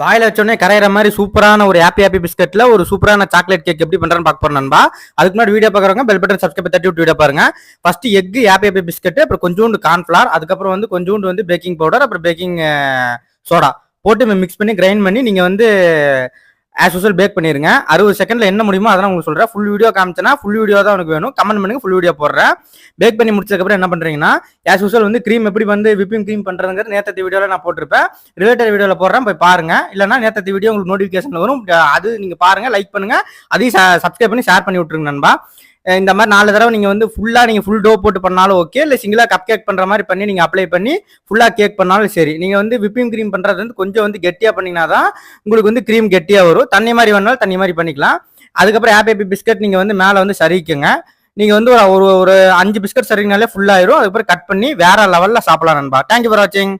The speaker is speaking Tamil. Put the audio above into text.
வாயில வச்சோடனே கரையிற மாதிரி சூப்பரான ஒரு ஹாப்பி ஹாப்பி பிஸ்கட்ல ஒரு சூப்பரான சாக்லேட் கேக் எப்படி பண்றேன்னு பார்க்க போறேன் நண்பா. அதுக்கு முன்னாடி வீடியோ பார்க்குறவங்க பெல் பட்டன் சப்ஸ்கிரைப் தட்டி விட்டு வீடியோ பாருங்க. First egg happy happy biscuit அப்புறம் கொஞ்சோண்டு கார்ன்ஃபிளார் அதுக்கப்புறம் வந்து கொஞ்சோண்டு வந்து பேக்கிங் பவுடர் அப்புறம் பேக்கிங் சோடா போட்டு மிக்ஸ் பண்ணி கிரைண்ட் பண்ணி நீங்க வந்து ஆஸ் யூஸ்வல் பேக் பண்ணிருங்க. அறுபது செகண்ட்ல என்ன முடியுமோ அதெல்லாம் உங்களுக்கு சொல்றேன். ஃபுல் வீடியோ காமிச்சேன்னா ஃபுல் வீடியோ தான் உனக்கு வேணும். கமெண்ட் பண்ணுங்க ஃபுல் வீடியோ போடுறேன். பேக் பண்ணி முடிச்சதுக்கப்புறம் என்ன பண்றீங்கன்னா ஆஸ் யூஸ்வல் வந்து க்ரீம் எப்படி வந்து விப்பிங் க்ரீம் பண்றதுங்கிறது நேற்று வீடியோவில் நான் போட்டிருப்பேன். ரிலேட்டட் வீடியோவில் போடுறேன் போய் பாருங்க. இல்லைன்னா நேற்று வீடியோ உங்களுக்கு நோட்டிஃபிகேஷன் வரும். அது நீங்க பாருங்க லைக் பண்ணுங்க. அதையும் சப்ஸ்கிரைப் பண்ணி ஷேர் பண்ணி விட்டுருங்க நண்பா. இந்த மாதிரி நாலு தடவை நீங்கள் வந்து ஃபுல்லாக நீங்கள் ஃபுல் டோ போட்டு பண்ணாலும் ஓகே இல்லை சிங்கிளாக கப் கேக் பண்ணுற மாதிரி பண்ணி நீங்கள் அப்ளை பண்ணி ஃபுல்லாக கேக் பண்ணாலும் சரி. நீங்கள் வந்து விப்பிங் க்ரீம் பண்ணுறது வந்து கொஞ்சம் வந்து கெட்டியாக பண்ணிங்கன்னா தான் உங்களுக்கு வந்து க்ரீம் கெட்டியாக வரும். தண்ணி மாதிரி வேணாலும் தண்ணி மாதிரி பண்ணிக்கலாம். அதுக்கப்புறம் ஆப்பி பிஸ்கட் நீங்கள் வந்து மேலே வந்து சரிக்குங்க நீங்கள் வந்து ஒரு ஒரு ஒரு அஞ்சு பிஸ்கட் சரிங்கனாலே ஃபுல்லாயிரும் அதுக்கப்புறம் கட் பண்ணி வேற லெவலில் சாப்பிடலாம் நண்பா. தேங்க்யூ ஃபார் வாட்சிங்